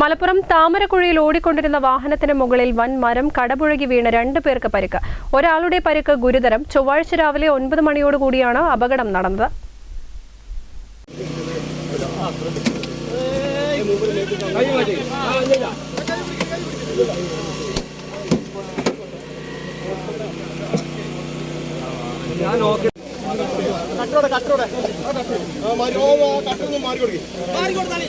മലപ്പുറം താമരക്കുഴിയിൽ ഓടിക്കൊണ്ടിരുന്ന വാഹനത്തിന് മുകളിൽ വൻ മരം കടപുഴകി വീണ് രണ്ട് പേർക്ക് പരിക്ക്. ഒരാളുടെ പരിക്ക് ഗുരുതരം. ചൊവ്വാഴ്ച രാവിലെ ഒൻപത് മണിയോടുകൂടിയാണ് അപകടം നടന്നത്. കട്ടോടെ കട്ടോടെ മാറി. കൊടുക്കും. മാറി കൊടുത്താളി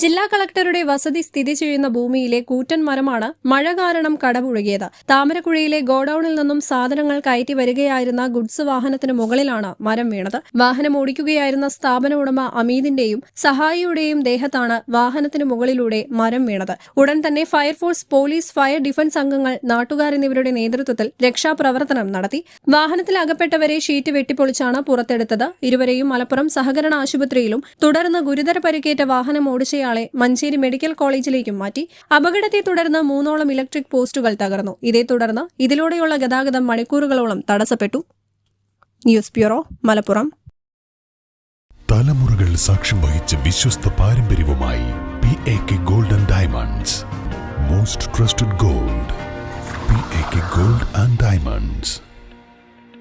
ജില്ലാ കളക്ടറുടെ വസതി സ്ഥിതി ചെയ്യുന്ന ഭൂമിയിലെ കൂറ്റൻ മരമാണ് മഴ കാരണം കടപുഴകിയത്. താമരക്കുഴയിലെ ഗോഡൌണിൽ നിന്നും സാധനങ്ങൾ കയറ്റി വരികയായിരുന്ന ഗുഡ്സ് വാഹനത്തിന് മുകളിലാണ് മരം വീണത്. വാഹനം ഓടിക്കുകയായിരുന്ന സ്ഥാപന ഉടമ അമീദിന്റെയും സഹായിയുടെയും ദേഹത്താണ് വാഹനത്തിന് മുകളിലൂടെ മരം വീണത്. ഉടൻ തന്നെ ഫയർഫോഴ്സ് പോലീസ് ഫയർ ഡിഫൻസ് അംഗങ്ങൾ നാട്ടുകാർ എന്നിവരുടെ നേതൃത്വത്തിൽ രക്ഷാപ്രവർത്തനം നടത്തി. വാഹനത്തിൽ അകപ്പെട്ടവരെ ഷീറ്റ് വെട്ടിപ്പൊളിച്ചാണ് പുറത്തെടുത്തത്. ഇരുവരെയും മലപ്പുറം സഹകരണ ആശുപത്രിയിലും തുടർന്ന് ഗുരുതര പരിക്കേറ്റ വാഹനം ഓടിച്ചയാളെ മഞ്ചേരി മെഡിക്കൽ കോളേജിലേക്കും മാറ്റി. അപകടത്തെ തുടർന്ന് മൂന്നോളം ഇലക്ട്രിക് പോസ്റ്റുകൾ തകർന്നു. ഇതേ തുടർന്ന് ഇതിലൂടെയുള്ള ഗതാഗതം മണിക്കൂറുകളോളം തടസ്സപ്പെട്ടു. News bureau Malappuram. തലമുറകൾ സാക്ഷ്യം വഹിച്ച വിശ്വസ്ത പാരമ്പര്യവുമായി P A K gold and diamonds most trusted gold P A K gold and diamonds